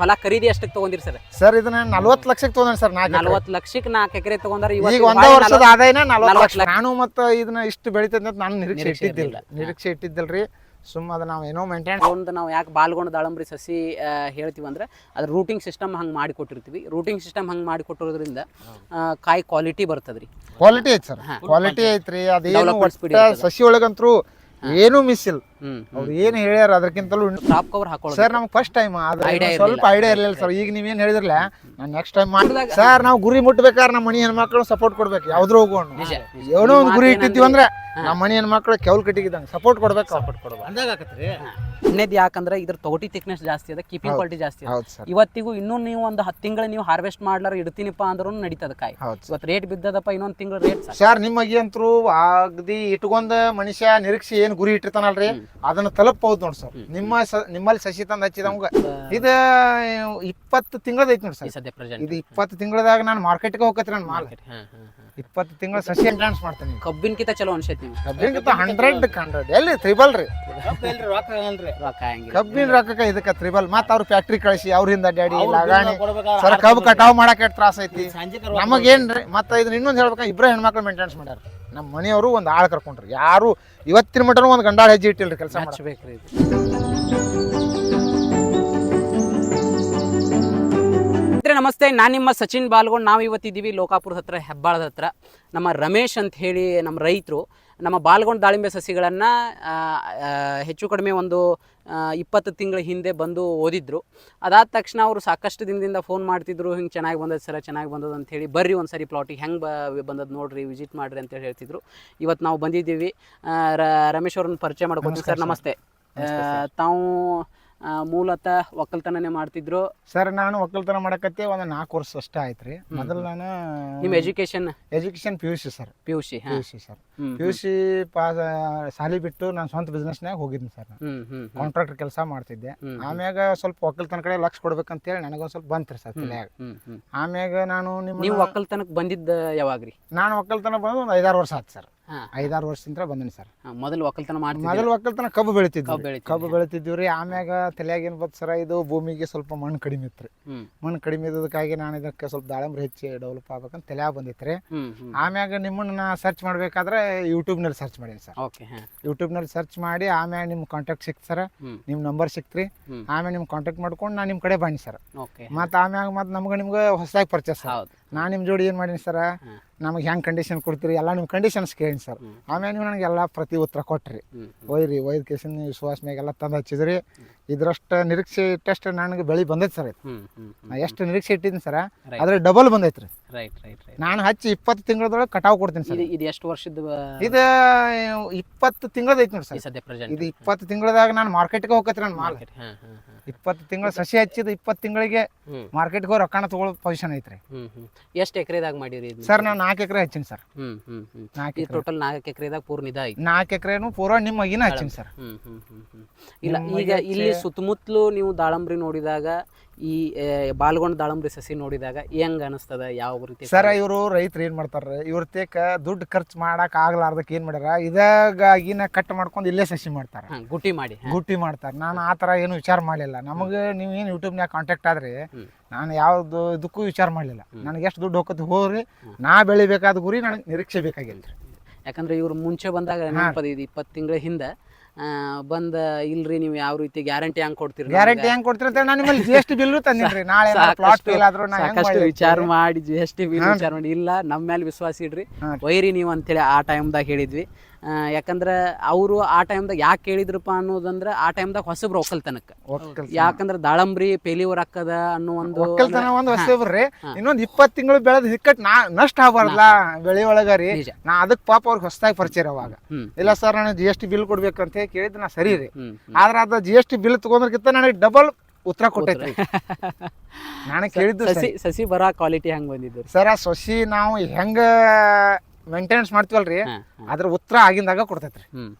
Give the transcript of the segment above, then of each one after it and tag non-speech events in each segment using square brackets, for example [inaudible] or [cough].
ಹೊಲ ಖರೀದಿ ಎಷ್ಟಕ್ಕೆ ತಗೊಂಡಿರಿ ಸರ್? ಸರ್ ಇದನ್ನ ನಲ್ವತ್ತು ಲಕ್ಷಕ್ಕೆ ತಗೊಂಡ್ರಿ ಸರ್ ನಾಲ್ಕು ನಲ್ವತ್ತು ಲಕ್ಷಕ್ಕೆ ನಾಲ್ಕು ಎಕರೆ ತಗೊಂಡಾರ ಈಗ ಒಂದೇ ವರ್ಷದ ಆದಾಯನ ನಲ್ವತ್ತು ಲಕ್ಷ. ನಾನು ಮತ್ತೆ ಇದನ್ನ ಇಷ್ಟು ಬೆಳಿತದೆ ಅಂತ ನಾನು ನಿರೀಕ್ಷೆ ಇಟ್ಟಿದ್ದಿಲ್ಲ. ನಿರೀಕ್ಷೆ ಇಟ್ಟಿದ್ದಿಲ್ರಿ. ಸುಮ್ಮ ಅದ ನಾವು ಏನೋ ಮೇಂಟೈನ್ ಒಂದು ನಾವು ಯಾಕೆ ಬಾಲ್ಗೊಂಡ ದಾಳಂಬ್ರಿ ಸಸಿ ಹೇಳ್ತೀವಿ ಅಂದ್ರೆ ಅದ್ರ ರೂಟಿಂಗ್ ಸಿಸ್ಟಮ್ ಹಂಗೆ ಮಾಡಿ ಕೊಟ್ಟಿರ್ತೀವಿ. ರೂಟಿಂಗ್ ಸಿಸ್ಟಮ್ ಹಂಗೆ ಮಾಡಿ ಕೊಟ್ಟಿರೋದ್ರಿಂದ ಆ, ಕಾಯಿ ಕ್ವಾಲಿಟಿ ಬರ್ತದ್ರಿ. ಕ್ವಾಲಿಟಿ ಐತೆ ಸರ್. ಕ್ವಾಲಿಟಿ ಐತ್ರಿ. ಅದೇನು ಸಸಿ ಒಳಗಂತ್ರು ಏನೂ ಮಿಸ್ ಇಲ್ಲ. ಅವ್ರು ಏನು ಹೇಳ್ಯಾರ ಅದಕ್ಕಿಂತಲೂ ಟಾಪ್ ಕವರ್ ಹಾಕೊಳ್ಳೋದು. ಸರ್ ನಮ್ಗೆ ಫಸ್ಟ್ ಟೈಮ್ ಆದ್ರೆ ಸ್ವಲ್ಪ ಐಡಿಯಾ ಇರಲಿಲ್ಲ ಸರ್ ಈಗ ನೀವೇನು ಹೇಳಿದ್ರಲ್ಲ ನಾನು ನೆಕ್ಸ್ಟ್ ಟೈಮ್ ಮಾಡಿದಾಗ ಸರ್ ನಾವು ಗುರಿ ಮುಟ್ಬೇಕಾದ್ರೆ ನಮ್ಮ ಮನಿ ಹೆಣ್ಮಕ್ಳು ಸಪೋರ್ಟ್ ಕೊಡ್ಬೇಕು. ಯಾವ್ದ್ರ ಹೋಗೋಣ. ಏನೋ ಒಂದು ಗುರಿ ಇಟ್ಟಿದ್ದೀವಿ ಇಟ್ಟಿದ್ವಿ ಅಂದ್ರೆ. ನಮ್ಮ ಮನಿ ಮಕ್ಕಳು ಕೆವಲ್ ಕಟ್ಟಿಗಿದ್ದಂಗೆ ಸಪೋರ್ಟ್ ಕೊಡ್ಬೇಕು ಸಪೋರ್ಟ್ ಕೊಡ್ಬೇಕು. ಅಂದಾಗ ಆಗತ್ರಿ ಇನ್ನೇದು ಯಾಕಂದ್ರೆ ಇದ್ರ ತೊಗಟಿ ಥಿಕ್ನೆಸ್ ಜಾಸ್ತಿ ಅದ ಕೀಪಿಂಗ್. ಕ್ವಾಲಿಟಿ ಜಾಸ್ತಿ ಅದ. ಹೌದು ಸರ್. ಇವತ್ತಿಗೂ ಇನ್ನೂ ನೀವು ಒಂದು ಹತ್ತು ತಿಂಗಳು ನೀವು ಹಾರ್ವೆಸ್ಟ್ ಮಾಡ್ಲಾರ ಇಡ್ತೀನಿಪ್ಪ ಅಂದ್ರೂ ನಡೀತದ ಕಾಯಿ. ಹೌದು ಸರ್. ಇವತ್ತು ರೇಟ್ ಬಿದ್ದದಪ್ಪ ಇನ್ನೊಂದು ತಿಂಗಳು ರೇಟ್ ಸರ್ ನಿಮಗೆ ಅಂತರೂ ಅಗದಿ ಇಟ್ಕೊಂಡ ಮನುಷ್ಯ ನಿರೀಕ್ಷೆ ಏನ್ ಗುರಿ ಇಟ್ಟಿರ್ತಾನಲ್ರಿ? ಅದನ್ನ ತಲುಪಬಹುದು ನೋಡಿ ಸರ್. ನಿಮ್ಮ ಸ- ನಿಮ್ಮಲ್ಲಿ ಸಸಿ ತಂದು ಹಚ್ಚಿದವಂಗ ಇದು ಇಪ್ಪತ್ತು ತಿಂಗಳದ ಐತಿ ನೋಡಿ ಈ ಸರ್ ಸದ್ಯ ಪ್ರೆಸೆಂಟ್ ಇದು ಇಪ್ಪತ್ತು ತಿಂಗಳದಾಗ ನಾನು ಮಾರ್ಕೆಟ್ಗೆ ಹೋಗತ್ರಿ ನನ್ನ ಮಾಲ್. ಇಪ್ಪತ್ತು ತಿಂಗಳ ಸಸಿ ಎಂಟ್ರಾನ್ಸ್ ಮಾಡ್ತೀನಿ. ಕಬ್ಬಿನಕಿತ ಚಲೋ ಅನ್ಸೈತಿ ನಿಮ್ಗೆ. ಕಬ್ಬಿನ ಹಂಡ್ರೆಡ್ ಹಂಡ್ರೆಡ್ ಎಲ್ಲಿ? ತ್ರಿಬಲ್ ರೀ. ರೊಕ್ಕ ಹಂಗಿಲ್ಲ. ಕಬ್ಬಿನ ರೊಕ್ಕಕ್ಕೆ ಇದಕ್ಕೆ ತ್ರಿಬಲ್ ಮತ್ತ ಅವ್ರ ಫ್ಯಾಕ್ಟ್ರಿ ಕಳಿಸಿ ಅವ್ರಿಂದ ಡ್ಯಾಡಿ ಲಗಾಣಿ ಸರ್ ಕಬ್ಬು ಕಟಾವ್ ಮಾಡಕ್ಕೆ ಎಷ್ಟು ತ್ರಾಸ ಐತಿ? ನಮಗೇನ್ರಿ ಮತ್ತೆ ಇದನ್ನ ಇನ್ನೊಂದು ಹೇಳ್ಬೇಕ ಇಬ್ಬರೇ ಹೆಣ್ಮಕ್ಳು ಮೇಂಟೆನ್ಸ್ ಮಾಡ್ಯಾರ. ನಮ್ಮ ಮನೆಯವರು ಒಂದು ಆಳು ಕರ್ಕೊಂಡ್ರಿ. ಯಾರು ಇವತ್ತಿನ ಮಟನು ಒಂದು ಗಂಡಾಳ ಹೆಜ್ಜೆ ಇಟ್ಟಿಲ್ರಿ ಕೆಲಸ ಹಚ್ಬೇಕ್ರಿ ಇದು. ನಮಸ್ತೆ ನಾನು ನಿಮ್ಮ ಸಚಿನ್ ಬಾಲ್ಗೊಂಡ್. ನಾವು ಇವತ್ತಿದ್ದೀವಿ ಲೋಕಾಪುರದ ಹತ್ರ ಹೆಬ್ಬಾಳದ ಹತ್ರ. ನಮ್ಮ ರಮೇಶ್ ಅಂತ ಹೇಳಿ ನಮ್ಮ ರೈತರು ನಮ್ಮ ಬಾಲ್ಗೊಂಡ್ ದಾಳಿಂಬೆ ಸಸಿಗಳನ್ನು ಹೆಚ್ಚು ಕಡಿಮೆ ಒಂದು ಇಪ್ಪತ್ತು ತಿಂಗಳ ಹಿಂದೆ ಬಂದು ಓದಿದ್ರು. ಅದಾದ ತಕ್ಷಣ ಅವರು ಸಾಕಷ್ಟು ದಿನದಿಂದ ಫೋನ್ ಮಾಡ್ತಿದ್ರು ಹಿಂಗೆ ಚೆನ್ನಾಗಿ ಬಂದದ ಸರ ಚೆನ್ನಾಗಿ ಬಂದದ ಅಂತ ಹೇಳಿ. ಬರ್ರಿ ಒಂದು ಸರಿ ಪ್ಲಾಟಿಗೆ ಹೆಂಗೆ ಬಂದದ್ದು ನೋಡ್ರಿ ವಿಸಿಟ್ ಮಾಡಿರಿ ಅಂತೇಳಿ ಹೇಳ್ತಿದ್ರು. ಇವತ್ತು ನಾವು ಬಂದಿದ್ದೀವಿ. ರ- ರಮೇಶ್ ಅವ್ರನ್ನ ಪರಿಚಯ ಮಾಡ್ಕೊತೀವಿ. ಸರ್ ನಮಸ್ತೆ. ತಾವು ಮೂಲತಃ ಒಕ್ಕಲ್ತನನೇ ಮಾಡ್ತಿದ್ರು. ಸರ್ ನಾನು ಒಕ್ಕಲ್ತನ ಮಾಡಕತ್ತೆ ಒಂದು ನಾಲ್ಕು ವರ್ಷ ಅಷ್ಟೇ ಆಯ್ತ್ರಿ. ಮೊದಲು ನಾನು ನಿಮ್ಮ education education P U C sir. P U C P U C sir. P U C pass ಸಾಲಿ ಬಿಟ್ಟು ನಾನು ಸ್ವಂತ ಬಿಸ್ನೆಸ್ನಾಗ ಹೋಗಿದ್ದೀನಿ ಸರ್ ನಾನು. ಕಾಂಟ್ರಾಕ್ಟರ್ ಕೆಲಸ ಮಾಡ್ತಿದ್ದೆ. ಆಮ್ಯಾಗ ಸ್ವಲ್ಪ ಒಕ್ಕಲ್ತನ ಕಡೆ ಲಕ್ಷ ಕೊಡ್ಬೇಕಂತೇಳಿ ನನಗೊಂದು ಸ್ವಲ್ಪ ಬಂತ್ರಿ ಸರ್ ತಲೆಯಾಗ. ಆಮ್ಯಾಗ ನಾನು ನಿಮ್ಮ ನೀವು ಒಕ್ಕಲ್ತನಕ್ಕೆ ಬಂದಿದ್ದ ಯಾವಾಗ್ರಿ? ನಾನು ಒಕ್ಕಲ್ತನ ಬಂದು ಒಂದು ಐದಾರು ವರ್ಷ ಆಯ್ತು ಸರ್. ಐದಾರು ವರ್ಷದಿಂದ ಬಂದಿನಿ ಸರ್. ಮೊದಲು ಒಕ್ಕಲ್ತನ ಮಾಡಿ ಮೊದಲು ಒಕ್ಕಲ್ತನ ಕಬ್ಬು ಬೆಳಿತಿದ್ವಿ. ಕಬ್ಬು ಬೆಳಿತಿದ್ವಿ ರೀ ಆಮ್ಯಾಗ ತಲೆಯಾಗ ಏನು ಬತ್ತು ಸರ ಇದು ಭೂಮಿಗೆ ಸ್ವಲ್ಪ ಮಣ್ಣು ಕಡಿಮೆ ಇತ್ತು ರೀ ಮಣ್ಣು ಕಡಿಮೆ ಇದ್ದದಕ್ಕಾಗಿ ನಾನು ಇದಕ್ಕೆ ಸ್ವಲ್ಪ ದಾಳಂಬ್ರಿ ಹೆಚ್ಚಿ ಡೆವಲಪ್ ಆಗ್ಬೇಕಂತ ತಲೆಯಾಗ ಬಂದಿತ್ತು ರೀ ಆಮ್ಯಾಗ ನಿಮ್ಮನ್ನ ಸರ್ಚ್ ಮಾಡ್ಬೇಕಾದ್ರೆ ಯೂಟ್ಯೂಬ್ನಲ್ಲಿ ಸರ್ಚ್ ಮಾಡೀನಿ ಸರ್. ಯೂಟ್ಯೂಬ್ನಲ್ಲಿ ಸರ್ಚ್ ಮಾಡಿ ಆಮ್ಯಾಗ ನಿಮ್ಮ ಕಾಂಟ್ಯಾಕ್ಟ್ ಸಿಕ್ತು ಸರ್ ನಿಮ್ಮ ನಂಬರ್ ಸಿಕ್ತ್ರಿ. ಆಮೇಲೆ ಆಮ್ಯಾಗ ನಿಮ್ಮ ಕಾಂಟ್ಯಾಕ್ಟ್ ಮಾಡ್ಕೊಂಡು ನಾನು ನಿಮ್ಮ ಕಡೆ ಬನ್ನಿ ಸರ್. ಓಕೆ ಮತ್ತು ಆಮ್ಯಾಗ ಮತ್ತು ನಮ್ಗೆ ನಿಮ್ಗೆ ಹೊಸದಾಗಿ ಪರ್ಚೇಸ್ ನಾನು ನಿಮ್ಮ ಜೋಡಿ ಏನು ಮಾಡೀನಿ ಸರ್. ನಮಗೆ ಹೆಂಗೆ ಕಂಡೀಷನ್ ಕೊಡ್ತೀರಿ? ಎಲ್ಲ ನಿಮ್ಮ ಕಂಡೀಷನ್ಸ್ ಕೇಳಿ ಸರ್. ಆಮೇಲೆ ನೀವು ನನಗೆ ಎಲ್ಲ ಪ್ರತಿ ಉತ್ತರ ಕೊಟ್ರಿ. ಹ್ಮ್ ಒಯ್ರಿ ಒಯ್ದ ಕೇಸಿನ ನೀವು ವಿಶ್ವಾಸ ಮ್ಯಾಗೆಲ್ಲ ತಂದು ಹಚ್ಚಿದ್ರಿ. ಇದ್ರಷ್ಟು ನಿರೀಕ್ಷೆ ಇಟ್ಟಷ್ಟು ನನಗೆ ಬೆಳೆ ಬಂದೈತೆ ಸರ್ ಇದು. ನಾ ಎಷ್ಟು ನಿರೀಕ್ಷೆ ಇಟ್ಟಿದ್ದೀನಿ ಸರ್ ಅದ್ರಲ್ಲಿ ಅದ್ರ ಡಬಲ್ ಬಂದೈತೆ ರೀ. ರೈಟ್ ರೈಟ್ ರೈಟ್ ನಾನು ಹಚ್ಚಿ ಇಪ್ಪತ್ತು ತಿಂಗಳದೊಳಗೆ ಕಟಾವು ಕೊಡ್ತೀನಿ ಸರ್. ಇದು ಎಷ್ಟು ವರ್ಷದ ಇದು ಇಪ್ಪತ್ತು ತಿಂಗಳದೈತೆ ನೋಡಿ ಸರ್. ಸದ್ಯ ಪ್ರೆಸೆಂಟ್ ಇದು ಇಪ್ಪತ್ತು ತಿಂಗಳದಾಗ ನಾನು ಮಾರ್ಕೆಟ್ಗೆ ಹೋಗತ್ತೆ ನಾನು ಮಾಲ್. ಇಪ್ಪತ್ತು ತಿಂಗಳ ಸಸಿ ಹಚ್ಚಿದ ಇಪ್ಪತ್ತು ತಿಂಗಳಿಗೆ ಮಾರ್ಕೆಟ್ಗೆ ಹೋಗಿ ರೊಕ್ಕನ ತಗೊಳ್ಳೋ ಪೊಸಿಷನ್ ಐತ್ರಿ. ಎಷ್ಟು ಎಕರೆದಾಗ ಮಾಡಿರಿ ಸರ್ ನಾನು ನಾಲ್ಕು ಎಕರೆ ಹಚ್ಚೀನಿ ಸರ್. ಹ್ಮ್ ಹ್ಮ್ ಹ್ಮ್. ನಾಲ್ಕು ಟೋಟಲ್ ನಾಲ್ಕು ಎಕರೆದಾಗ ಪೂರ್ಣ ಇದಾಗಿ ನಾಲ್ಕು ಎಕರೆನು ಪೂರ ನಿಮ್ಮ ಮಗಿನ ಹಚ್ಚೀನಿ ಸರ್. ಇಲ್ಲ ಈಗ ಇಲ್ಲಿ ಸುತ್ತಮುತ್ತಲು ನೀವು ದಾಳಂಬ್ರಿ ನೋಡಿದಾಗ ಈ ಬಾಲ್ಗೊಂಡ ದಾಳಂಬ್ರಿ ಸಸಿ ನೋಡಿದಾಗ ಹೆಂಗ್ ಅನಿಸ್ತದ? ಯಾವ ರೀತಿ ಸರ್ ಇವರು ರೈತರು ಏನು ಮಾಡ್ತಾರೆ ಇವ್ರ ತೇಕ ದುಡ್ಡು ಖರ್ಚು ಮಾಡಕ್ ಆಗ್ಲಾರ್ದಕ್ಕೆ ಏನು ಮಾಡ್ಯಾರ? ಇದಾಗಿನ ಕಟ್ ಮಾಡ್ಕೊಂಡು ಇಲ್ಲೇ ಸಸಿ ಮಾಡ್ತಾರೆ. ಗುಟ್ಟಿ ಮಾಡಿ ಗುಟ್ಟಿ ಮಾಡ್ತಾರೆ. ನಾನು ಆ ತರ ಏನು ವಿಚಾರ ಮಾಡಲಿಲ್ಲ. ನಮಗೆ ನೀವು ಏನು ಯೂಟ್ಯೂಬ್ನ್ಯಾಗ ಕಾಂಟ್ಯಾಕ್ಟ್ ಆದ್ರಿ. ನಾನು ಯಾವ್ದು ಇದಕ್ಕೂ ವಿಚಾರ ಮಾಡಲಿಲ್ಲ. ನನಗೆ ಎಷ್ಟು ದುಡ್ಡು ಹೋಗತ್ತೆ ಹೋಗ್ರಿ. ನಾ ಬೆಳಿಬೇಕಾದ ಗುರಿ ನನಗೆ ನಿರೀಕ್ಷೆ ಬೇಕಾಗಿಲ್ಲ ಯಾಕಂದ್ರೆ ಇವ್ರು ಮುಂಚೆ ಬಂದಾಗ ಇಪ್ಪತ್ತು ತಿಂಗಳ ಹಿಂದೆ ಬಂದ ಇಲ್ರಿ ನೀವು ಯಾವ ರೀತಿ ಗ್ಯಾರಂಟಿ ಹೆಂಗ್ ಕೊಡ್ತೀರಿ ಗ್ಯಾರಂಟಿ ಹೆಂಗ್ ಕೊಡ್ತೀರಿ ನಾನು ನಿಮ್ಮಲ್ಲಿ ಜಿ ಎಸ್ ಟಿ ಬಿಲ್ ತಂದಿನಿ ನಾಳೆ ಪ್ಲಾಟ್ ಫೇಲ್ ಆದ್ರೂ ನಾ ಹೆಂಗ್ ಸಾಕಷ್ಟು ವಿಚಾರ ಮಾಡಿ ಜಿ ಎಸ್ ಟಿ ವಿಚಾರ ಮಾಡಿ. ಇಲ್ಲ ನಮ್ಮ ಮೇಲೆ ವಿಶ್ವಾಸ ಇಡ್ರಿ. ಒಯ್ರಿ ವೈರಿ ನೀವು ಅಂತೇಳಿ ಆ ಟೈಮ್ದಾಗ ಹೇಳಿದ್ವಿ. ಯಾಕಂದ್ರೆ ಅವರು ಆ ಟೈಮ್ದಾಗ ಯಾಕೆ ಕೇಳಿದ್ರಪ್ಪ ಅನ್ನೋದಂದ್ರೆ ಆ ಟೈಮ್ದಾಗ ಹೊಸಬ್ರು ಒಕ್ಕಲ್ತನಕ್ಕೆ. ಒಕ್ಕಲ್- ಯಾಕಂದ್ರೆ ದಾಳಂಬ್ರಿ ಪೇಲಿವರ್ ಹಾಕದ ಅನ್ನೋ ಒಂದು ಒಕ್ಕಲ್ತನ ಒಂದು ಹೊಸಬ್ರಿ. ಇನ್ನೊಂದು ಇಪ್ಪತ್ತು ತಿಂಗಳು ಬೆಳೆದ್ ಹಿಕ್ಕಟ್ ನಾ ನಷ್ಟ ಆಗಬಾರ್ದಲ್ಲ ಬೆಳೆ ಒಳಗ ರೀ ನಾ ಅದಕ್ಕೆ ಪಾಪ ಅವ್ರಿಗೆ ಹೊಸದಾಗಿ ಪರಿಚಯ ಅವಾಗ ಇಲ್ಲ ಸರ್ ನಾನು ಜಿ ಎಸ್ ಟಿ ಬಿಲ್ ಕೊಡ್ಬೇಕು ಅಂತ ಹೇಳಿ ಕೇಳಿದ್ರೆ ನಾ ಸರಿ ರೀ. ಆದ್ರೆ ಅದು ಜಿ ಎಸ್ ಟಿ ಬಿಲ್ ತಗೊಂಡ್ರಕ್ಕಿಂತ ನನಗೆ ಡಬಲ್ ಉತ್ತರ ಕೊಟ್ಟೈತ್ರಿ. ನಾನು ಕೇಳಿದ್ದು ಸಸಿ ಸಸಿ ಬರ ಕ್ವಾಲಿಟಿ ಹೆಂಗ್ ಬಂದಿದ್ದು? ಸರ್ ಆ ಸಸಿ ನಾವು ಹೆಂಗ ಮೇಂಟೆನೆನ್ಸ್ ಮಾಡ್ತೀವಲ್ರಿ. ಅದ್ರ ಉತ್ತರ ಆಗಿಂದಾಗ ಕೊಡ್ತೈತ್ರಿ. ಹ್ಮ್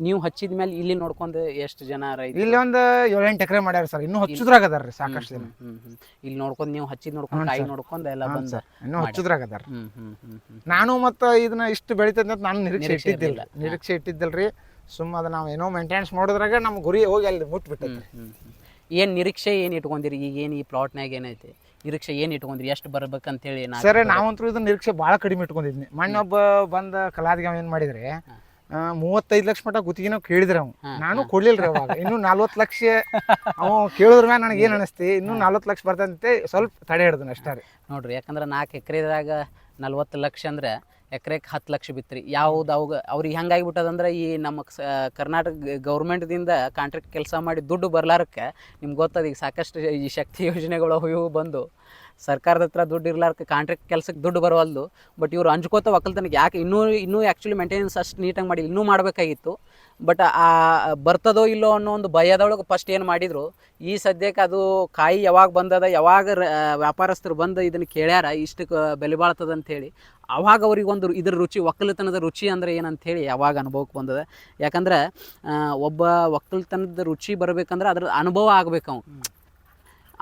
ನೀವು ಹಚ್ಚಿದ ಮೇಲೆ ಇಲ್ಲಿ ನೋಡ್ಕೊಂಡು ಎಷ್ಟು ಜನ ರೈತ ಇಲ್ಲಿ ಒಂದು ಏಳೆಂಟು ಎಕರೆ ಮಾಡ್ಯಾರ ಸರ್ ಇನ್ನೂ ಹಚ್ಚುದ್ರಾಗ ಅದಾರ್ರಿ ಸಾಕಷ್ಟು ಜನ. ಹ್ಮ್ ಹ್ಮ್. ಇಲ್ಲಿ ನೋಡ್ಕೊಂಡು ನೀವು ಹಚ್ಚಿದ್ ನೋಡ್ಕೊಂಡು ಕಾಯಿ ನೋಡ್ಕೊಂಡು ಎಲ್ಲ ಬಂದ ಸರ್. ಇನ್ನೂ ಹಚ್ಚುದ್ರಾಗ ಅದಾರ. ಹ್ಮ್ ಹ್ಮ್ ಹ್ಮ್ ಹ್ಮ್ ನಾನು ಮತ್ತು ಇದನ್ನ ಇಷ್ಟು ಬೆಳಿತೈತೆ ಅಂತ ನಾನು ನಿರೀಕ್ಷೆ ನಿರೀಕ್ಷೆ ಇಟ್ಟಿದ್ದಿಲ್ಲ ಇರ್ಲಿಲ್ಲ. ನಿರೀಕ್ಷೆ ಇಟ್ಟಿದ್ದಿಲ್ರಿ. ಸುಮ್ಮ ಅದ ನಾವು ಏನೋ ಮೇಂಟೆನೆನ್ಸ್ ಮಾಡೋದ್ರಾಗ ನಮ್ಮ ಗುರಿ ಹೋಗಿ ಅಲ್ಲಿ ಮುಟ್ಬಿಟ್ಟೈತ್ರಿ. ಹ್ಮ್ ಹ್ಮ್. ಏನು ನಿರೀಕ್ಷೆ ಏನು ಇಟ್ಕೊಂಡಿರಿ? ಈಗ ಏನು ಈ ಪ್ಲಾಟ್ನಾಗ ಏನೈತಿ? ನಿರೀಕ್ಷೆ ಏನು ಇಟ್ಕೊಂಡ್ರಿ? ಎಷ್ಟು ಬರ್ಬೇಕಂತೇಳಿ ಹೇಳಿ ಸರ್ ನಾವಂತೂ ಇದು ನಿರೀಕ್ಷೆ ಭಾಳ ಕಡಿಮೆ ಇಟ್ಕೊಂಡಿದ್ವಿ ಮಣ್ಣೊಬ್ಬ ಬಂದ ಕಲಾದಿಗ ಏನು ಏನ್ ಮಾಡಿದ್ರೆ ಮೂವತ್ತೈದು ಲಕ್ಷ ಮಟ್ಟ ಗುತ್ತಿಗೆನೂ ಕೇಳಿದ್ರೆ ಅವ್ನು ನಾನು ಕೊಡ್ಲಿಲ್ರಿ ಅವಾಗ. ಇನ್ನು ನಲ್ವತ್ತು ಲಕ್ಷ ಅವ ಕೇಳಿದ್ರ ಮ್ಯಾಲ ನನಗೆ ಏನು ಅನಿಸ್ತಿ? ಇನ್ನು ನಲ್ವತ್ತು ಲಕ್ಷ ಬರ್ತಂತೆ ಸ್ವಲ್ಪ ತಡೆ ಹಿಡ್ದು ಅಷ್ಟೇ ರೀ. ನೋಡ್ರಿ ಯಾಕಂದ್ರೆ ನಾಲ್ಕು ಎಕರೆದಾಗ ನಲ್ವತ್ತು ಲಕ್ಷ ಅಂದ್ರೆ ಎಕರೆಗೆ ಹತ್ತು ಲಕ್ಷ ಬಿತ್ರಿ. ಯಾವ್ದು ಅವಾಗ, ಅವ್ರಿಗೆ ಹೆಂಗಾಗಿಬಿಟ್ಟದಂದ್ರೆ ಈ ನಮ್ಮ ಕರ್ನಾಟಕ ಗೌರ್ಮೆಂಟ್ದಿಂದ ಕಾಂಟ್ರಾಕ್ಟ್ ಕೆಲಸ ಮಾಡಿ ದುಡ್ಡು ಬರ್ಲಾರಕ್ಕೆ, ನಿಮ್ಗೆ ಗೊತ್ತದ ಈಗ ಸಾಕಷ್ಟು ಈ ಶಕ್ತಿ ಯೋಜನೆಗಳು ಇವು ಬಂದು. ಸರ್ಕಾರದ ಹತ್ರ ದುಡ್ಡು ಇರ್ಲಾರ್ಕ ಕಾಂಟ್ರಾಕ್ಟ್ ಕೆಲಸಕ್ಕೆ ದುಡ್ಡು ಬರವಲ್ದು. ಬಟ್ ಇವ್ರು ಅಂಜ್ಕೋತ ಒಕ್ಕಲ್ತನಕ್ಕೆ ಯಾಕೆ ಇನ್ನೂ ಇನ್ನೂ ಆ್ಯಕ್ಚುಲಿ ಮೇಂಟೆನೆನ್ಸ್ ಅಷ್ಟು ನೀಟಾಗಿ ಮಾಡಿ ಇನ್ನೂ ಮಾಡಬೇಕಾಗಿತ್ತು. ಬಟ್ ಆ ಬರ್ತದೋ ಇಲ್ಲೋ ಅನ್ನೋ ಒಂದು ಭಯದೊಳಗೆ ಫಸ್ಟ್ ಏನು ಮಾಡಿದ್ರು, ಈ ಸದ್ಯಕ್ಕೆ ಅದು ಕಾಯಿ ಯಾವಾಗ ಬಂದದ, ಯಾವಾಗ ವ್ಯಾಪಾರಸ್ಥರು ಬಂದು ಇದನ್ನು ಕೇಳ್ಯಾರ ಇಷ್ಟಕ್ಕೆ ಬೆಲೆ ಬಾಳ್ತದ ಅಂತೇಳಿ ಅವಾಗ ಅವ್ರಿಗೆ ಒಂದು ಇದ್ರ ರುಚಿ, ಒಕ್ಕಲತನದ ರುಚಿ ಅಂದರೆ ಏನಂಥೇಳಿ ಯಾವಾಗ ಅನುಭವಕ್ಕೆ ಬಂದದ. ಯಾಕಂದ್ರೆ ಒಬ್ಬ ಒಕ್ಕಲ್ತನದ ರುಚಿ ಬರಬೇಕಂದ್ರೆ ಅದ್ರ ಅನುಭವ ಆಗ್ಬೇಕು ಅವ್ನು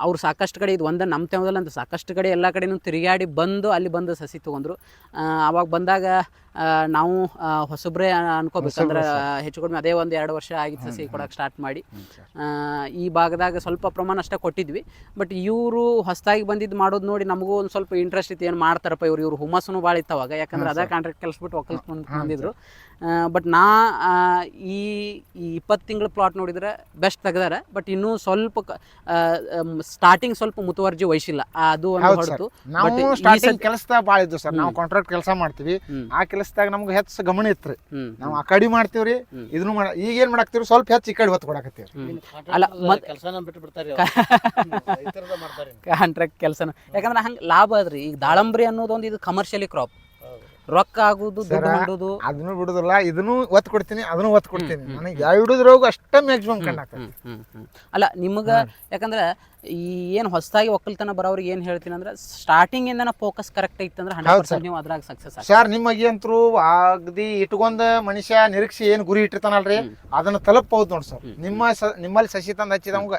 ಅವ್ರು ಸಾಕಷ್ಟು ಕಡೆ ಇದು ಒಂದೇ ನಮ್ಮ ಅಂತ ಸಾಕಷ್ಟು ಕಡೆ ಎಲ್ಲ ಕಡೆನೂ ತಿರುಗಾಡಿ ಬಂದು ಅಲ್ಲಿ ಬಂದು ಸಸಿ ತೊಗೊಂಡ್ರು. ಅವಾಗ ಬಂದಾಗ ನಾವು ಹೊಸಬ್ರೇ ಅನ್ಕೋಬೇಕಂದ್ರೆ ಹೆಚ್ಚು ಕಡಿಮೆ ಅದೇ ಒಂದು ಎರಡು ವರ್ಷ ಆಗಿತ್ತು ಸಸಿ ಕೊಡೋಕೆ ಸ್ಟಾರ್ಟ್ ಮಾಡಿ. ಈ ಭಾಗದಾಗ ಸ್ವಲ್ಪ ಪ್ರಮಾಣ ಅಷ್ಟೇ ಕೊಟ್ಟಿದ್ವಿ. ಬಟ್ ಇವರು ಹೊಸದಾಗಿ ಬಂದಿದ್ದು ಮಾಡೋದು ನೋಡಿ ನಮಗೂ ಒಂದು ಸ್ವಲ್ಪ ಇಂಟ್ರೆಸ್ಟ್ ಇತ್ತು ಏನು ಮಾಡ್ತಾರಪ್ಪ ಇವರು? ಇವ್ರು ಹುಮ್ಮಸ್ಸು ಭಾಳ ಇತ್ತು ಅವಾಗ. ಯಾಕಂದ್ರೆ ಅದೇ ಕಾಂಟ್ರಾಕ್ಟ್ ಕಲಿಸ್ಬಿಟ್ಟು ಒಕ್ಕಲ್ಸ್ಕೊಂಡು ಬಂದಿದ್ರು. ಬಟ್ ನಾ ಈ ಇಪ್ಪತ್ತು ತಿಂಗಳ ಪ್ಲಾಟ್ ನೋಡಿದ್ರೆ ಬೆಸ್ಟ್ ತೆಗ್ದಾರ. ಬಟ್ ಇನ್ನೂ ಸ್ವಲ್ಪ ಸ್ಟಾರ್ಟಿಂಗ್ ಸ್ವಲ್ಪ ಮುತುವರ್ಜಿ ವಹಿಸಿಲ್ಲ. ಅದು ಒಂದು ಹೊರತು ನಾವು ಸ್ಟಾರ್ಟಿಂಗ್ ಸದ್- ಭಾಳ ಇದ್ದು ಸರ್. ನಾವು ಕಾಂಟ್ರಾಕ್ಟ್ ಕೆಲಸ ಮಾಡ್ತೀವಿ. ಆ ಆ ಕೆಲಸದಾಗ ನಮ್ಗೆ ಹೆಚ್ಚು ಗಮನ ಇತ್ತು ನಾವು ಆ ಕಡಿ ಮಾಡ್ತೀವ್ರಿ. ಇದನ್ನು ಮಾಡ ಈಗ ಏನ್ ಮಾಡಾಕ್ತಿವ್ರಿ ಸ್ವಲ್ಪ ಹೆಚ್ಚು ಈ ಕಡೆ ಹೊತ್ತು ಕೊಡಾಕತ್ತೀವಿ ಹ್ಮ್. ಅಲ್ಲ, ಕಾಂಟ್ರಾಕ್ಟ್ ಕೆಲಸನ [laughs] ಯಾಕಂದ್ರೆ ಹಂಗೆ ಲಾಭ ಅದ್ರಿ. ಈಗ ದಾಳಂಬ್ರಿ ಅನ್ನೋದೊಂದು ಇದು ಕಮರ್ಷಿಯಲಿ ಕ್ರಾಪ್ ರೊಕ್ಕ ಆಗುದು ದುಡ್ಡು ಮಾಡೋದು. ಅದನ್ನು ಬಿಡುದಿಲ್ಲ ಇದನ್ನು ಒತ್ತು ಕೊಡ್ತೀನಿ ಅದನ್ನು ಒತ್ತು ಕೊಡ್ತೀನಿ. ನನಗೆ ಎರಡುದ್ರೋಗ ಅಷ್ಟೇ ಮ್ಯಾಕ್ಸಿಮಮ್ ಹ್ಮ್. ಅಲ್ಲ ನಿಮಗೆ ಯಾಕಂದ್ರೆ ಈ ಏನು ಹೊಸದಾಗಿ ಒಕ್ಕಲ್ತನ ಬರೋರಿಗೆ ಏನು ಹೇಳ್ತೀನಿ ಅಂದ್ರೆ ಸ್ಟಾರ್ಟಿಂಗ್ ಇಂದನ ಫೋಕಸ್ ಕರೆಕ್ಟ್ ಇತ್ತಂದ್ರೆ ಹಂಡ್ರೆಡ್ ಪರ್ಸೆಂಟ್ ನೀವು ಅದ್ರಾಗ ಸಕ್ಸಸ್ ಸರ್ ನಿಮಗೆ ಅಂತರೂ ಅಗದಿ ಇಟ್ಕೊಂಡ ಮನುಷ್ಯ ನಿರೀಕ್ಷೆ ಏನು ಗುರಿ ಇಟ್ಟಿರ್ತಾನಲ್ರಿ? ಅದನ್ನ ತಲುಪಬಹುದು ನೋಡಿ ಸರ್. ನಿಮ್ಮ ನಿಮ್ಮಲ್ಲಿ ಸಸಿ ತಂದು ಹಚ್ಚಿದವಂಗ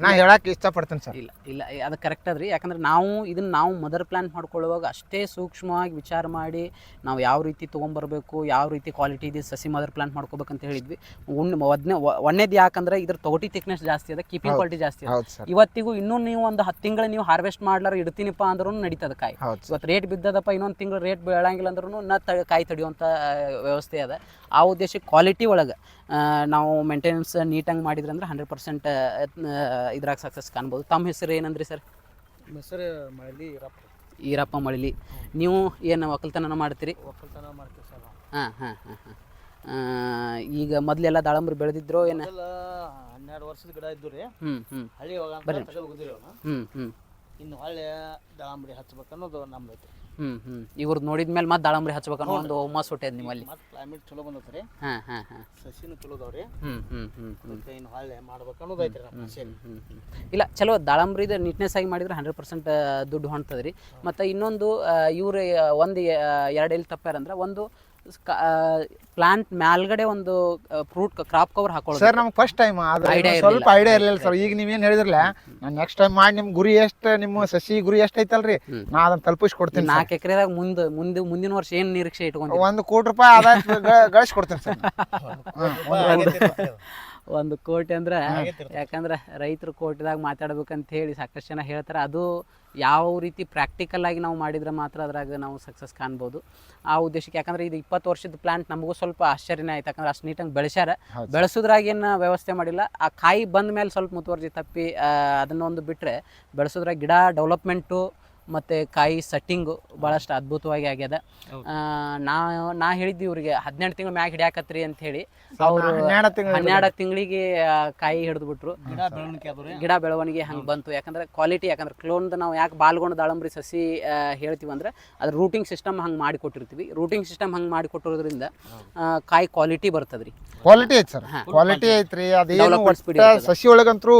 ನಾ ಹೇಳಕ್ಕೆ ಇಷ್ಟಪಡ್ತೇನೆ ಸರ್. ಇಲ್ಲ ಇಲ್ಲ ಅದು ಕರೆಕ್ಟ್ ಅದ್ರಿ ಯಾಕಂದ್ರೆ ನಾವು ಇದನ್ನ ನಾವು ಮದರ್ ಪ್ಲ್ಯಾನ್ ಮಾಡ್ಕೊಳ್ಳುವಾಗ ಅಷ್ಟೇ ಸೂಕ್ಷ್ಮವಾಗಿ ವಿಚಾರ ಮಾಡಿ ನಾವು ಯಾವ ರೀತಿ ತೊಗೊಂಬರ್ಬೇಕು ಯಾವ ರೀತಿ ಕ್ವಾಲಿಟಿ ಇದೆ ಸಸಿ ಮದರ್ ಪ್ಲ್ಯಾನ್ ಮಾಡ್ಕೋಬೇಕಂತ ಹೇಳಿದ್ವಿ. ಉಣ್ಣೆ ಒದ್ನೆ ಒಣ್ಣೆದು ಯಾಕಂದ್ರೆ ಇದ್ರ ತೊಗಟಿ ಥಿಕ್ನೆಸ್ ಜಾಸ್ತಿ ಅದ ಕೀಪಿಂಗ್ ಕ್ವಾಲಿಟಿ ಜಾಸ್ತಿ ಅದ. ಹೌದು ಸರ್. ಇವತ್ತಿಗೂ ಇನ್ನೂ ನೀವು ಒಂದು ಹತ್ತು ತಿಂಗಳು ನೀವು ಹಾರ್ವೆಸ್ಟ್ ಮಾಡ್ಲಾರ ಇಡ್ತೀನಿಪ್ಪ ಅಂದ್ರೂ ನಡೀತದ ಕಾಯಿ. ಹೌದು ಇವತ್ತು ರೇಟ್ ಬಿದ್ದದಪ್ಪ ಇನ್ನೊಂದು ತಿಂಗಳು ರೇಟ್ ಬೆಳಂಗಿಲ್ಲ ಅಂದ್ರೂ ನ ತ ಕಾಯಿ ತಡೆಯುವಂಥ ವ್ಯವಸ್ಥೆ ಅದ. ಆ ಉದ್ದೇಶಕ್ಕೆ ಕ್ವಾಲಿಟಿ ಒಳಗೆ ನಾವು ಮೇಂಟೆನೆನ್ಸ್ ನೀಟಾಗಿ ಮಾಡಿದ್ರೆ ಅಂದ್ರೆ ಹಂಡ್ರೆಡ್ ಪರ್ಸೆಂಟ್ ಇದ್ರಾಗ ಸಕ್ಸಸ್ ಕಾಣ್ಬೋದು. ತಮ್ಮ ಹೆಸರು ಏನಂದ್ರಿ ಸರ್ ಹೆಸರು ಮಳಲಿ ಈರಪ್ಪ. ಈರಪ್ಪ ಮಳಿಲಿ. ನೀವು ಏನು ಒಕ್ಕಲ್ತನ ಮಾಡ್ತೀರಿ? ಒಕ್ಕಲ್ತನ ಮಾಡ್ತೀವಿ ಸರ್ ಹಾಂ ಹಾಂ ಹಾಂ ಹಾಂ. ಈಗ ಮೊದಲೆಲ್ಲ ದಾಳಂಬ್ರಿ ಬೆಳೆದಿದ್ರು ಏನು? ಹನ್ನೆರಡು ವರ್ಷದ ಗಿಡ ಇದ್ದು ರೀ. ಹ್ಞೂ ಹ್ಞೂ ಹಳ್ಳಿ ಹೋಗ ಹ್ಞೂ ಹ್ಞೂ ಇನ್ನು ಹಳ್ಳಿ ದಾಳಂಬ್ರಿ ಹಚ್ಬೇಕನ್ನೋದು ಅನ್ನೋದು ನಮ್ದು ಹ್ಮ್ ಹ್ಞೂ ಇವ್ರದ್ದು ನೋಡಿದ ಮೇಲೆ ಮತ್ತೆ ದಾಳಂಬ್ರಿ ಹಚ್ಬೇಕನ್ನೋ ಒಂದು ಹುಮ್ಮಸ್ ಹುಟ್ಟೈತೆ ನಿಮ್ಮಲ್ಲಿ. ಮತ್ತೆ ಕ್ಲೈಮೇಟ್ ಚಲೋ ಬಂದೈತೆ ರೀ ಹಾಂ ಹಾಂ ಹಾಂ. ಸಸಿನೂ ಚಲೋ ಅದಾವ ರೀ ಹ್ಞೂ ಹ್ಞೂ ಹ್ಞೂ ಹ್ಞೂ ಅದಕ್ಕೆ ಇನ್ನು ಹೊಳ್ಳಿ ಮಾಡ್ಬೇಕು ನಮ್ಮ ಆಸೆ ಹ್ಮ್, ಹ್ಮ್. ಇಲ್ಲ ಚಲೋ ದಾಳಂಬ್ರಿದ ನೀಟ್ನೆಸ್ ಆಗಿ ಮಾಡಿದ್ರೆ ಹಂಡ್ರೆಡ್ ಪರ್ಸೆಂಟ್ ದುಡ್ಡು ಹೊಂಟದ್ರಿ ಮತ್ತು ಇನ್ನೊಂದು ಇವ್ರು ಒಂದು ಎರಡು ಎಲ್ಲಿ ತಪ್ಪ್ಯಾರಂದ್ರೆ ಒಂದು ಪ್ಲಾಂಟ್ ಮ್ಯಾಲ್ಗಡೆ ಒಂದು ಫ್ರೂಟ್ ಕ್ರಾಪ್ ಕವರ್ ಹಾಕೊಳ್ಳೋದು. ಸರ್ ನಮ್ಗೆ ಫಸ್ಟ್ ಟೈಮ್ ಅದು ಐಡಿಯಾ ಸ್ವಲ್ಪ ಐಡಿಯಾ ಇರಲಿಲ್ಲ ಸರ್. ಈಗ ನೀವೇನು ಹೇಳಿದ್ರಲ್ಲ ನಾನು ನೆಕ್ಸ್ಟ್ ಟೈಮ್ ಮಾಡಿ ನಿಮ್ಮ ಗುರಿ ಎಷ್ಟು ನಿಮ್ಮ ಸಸಿ ಗುರಿ ಎಷ್ಟು ಐತಲ್ರಿ? ನಾ ಅದನ್ನ ತಲುಪಿಸಿ ಕೊಡ್ತೀನಿ. ನಾಲ್ಕು ಎಕರೆದಾಗ ಮುಂದೆ ಮುಂದೆ ಮುಂದಿನ ವರ್ಷ ಏನು ನಿರೀಕ್ಷೆ ಇಟ್ಕೊಂಡು ಒಂದು ಕೋಟಿ ರೂಪಾಯಿ ಆದಾಯ ಗಳಿಸ್ಕೊಡ್ತೀನಿ ಸರ್. [laughs] ಒಂದು ಕೋಟಿ ಅಂದ್ರೆ ಯಾಕಂದ್ರೆ ರೈತರು ಕೋಟಿದಾಗ ಮಾತಾಡ್ಬೇಕಂತ ಹೇಳಿ ಸಾಕಷ್ಟು ಜನ ಹೇಳ್ತಾರೆ. ಅದು ಯಾವ ರೀತಿ ಪ್ರಾಕ್ಟಿಕಲ್ ಆಗಿ ನಾವು ಮಾಡಿದ್ರೆ ಮಾತ್ರ ಅದ್ರಾಗ ನಾವು ಸಕ್ಸಸ್ ಕಾಣ್ಬೋದು. ಆ ಉದ್ದೇಶಕ್ಕೆ ಯಾಕಂದ್ರೆ ಇದು ಇಪ್ಪತ್ತು ವರ್ಷದ ಪ್ಲಾಂಟ್ ನಮಗೂ ಸ್ವಲ್ಪ ಆಶ್ಚರ್ಯನೇ ಆಯ್ತು. ಯಾಕಂದ್ರೆ ಅಷ್ಟು ನೀಟಾಗಿ ಬೆಳೆಸ್ಯಾರ. ಬೆಳೆಸೋದ್ರಾಗ ಏನು ವ್ಯವಸ್ಥೆ ಮಾಡಿಲ್ಲ. ಆ ಕಾಯಿ ಬಂದ ಮೇಲೆ ಸ್ವಲ್ಪ ಮುತುವರ್ಜಿ ತಪ್ಪಿ ಅದನ್ನೊಂದು ಬಿಟ್ಟರೆ ಬೆಳೆಸೋದ್ರಾಗ ಗಿಡ ಡೆವಲಪ್ಮೆಂಟು ಮತ್ತು ಕಾಯಿ ಸೆಟ್ಟಿಂಗು ಭಾಳಷ್ಟು ಅದ್ಭುತವಾಗಿ ಆಗ್ಯದ. ನಾ ನಾ ಹೇಳಿದ್ವಿ ಇವ್ರಿಗೆ ಹದಿನೆಂಟು ತಿಂಗಳು ಮ್ಯಾಗ ಹಿಡ್ಯಾಕತ್ರಿ ಅಂತ ಹೇಳಿ. ಅವರು ಹನ್ನೆರಡು ತಿಂಗಳು ತಿಂಗಳಿಗೆ ಕಾಯಿ ಹಿಡಿದು ಬಿಟ್ರು ಗಿಡ ಬೆಳವಣಿಗೆ ಅದು ಗಿಡ ಬೆಳವಣಿಗೆ ಹಂಗೆ ಬಂತು. ಯಾಕಂದ್ರೆ ಕ್ವಾಲಿಟಿ ಯಾಕಂದ್ರೆ ಕ್ಲೋನ್ದು ನಾವು ಯಾಕೆ ಬಾಲ್ಗೊಂಡು ದಾಳಂಬ್ರಿ ಸಸಿ ಹೇಳ್ತೀವಿ ಅಂದ್ರೆ ಅದ್ರ ರೂಟಿಂಗ್ ಸಿಸ್ಟಮ್ ಹಂಗೆ ಮಾಡಿ ಕೊಟ್ಟಿರ್ತೀವಿ. ರೂಟಿಂಗ್ ಸಿಸ್ಟಮ್ ಹಂಗೆ ಮಾಡಿ ಕೊಟ್ಟಿರೋದ್ರಿಂದ ಆ, ಕಾಯಿ ಕ್ವಾಲಿಟಿ ಬರ್ತದ್ರಿ. ಕ್ವಾಲಿಟಿ ಐತೆ ಸರ್. ಕ್ವಾಲಿಟಿ ಐತ್ರಿ. ಅದೇನು ಸಸಿ ಒಳಗಂತ್ರು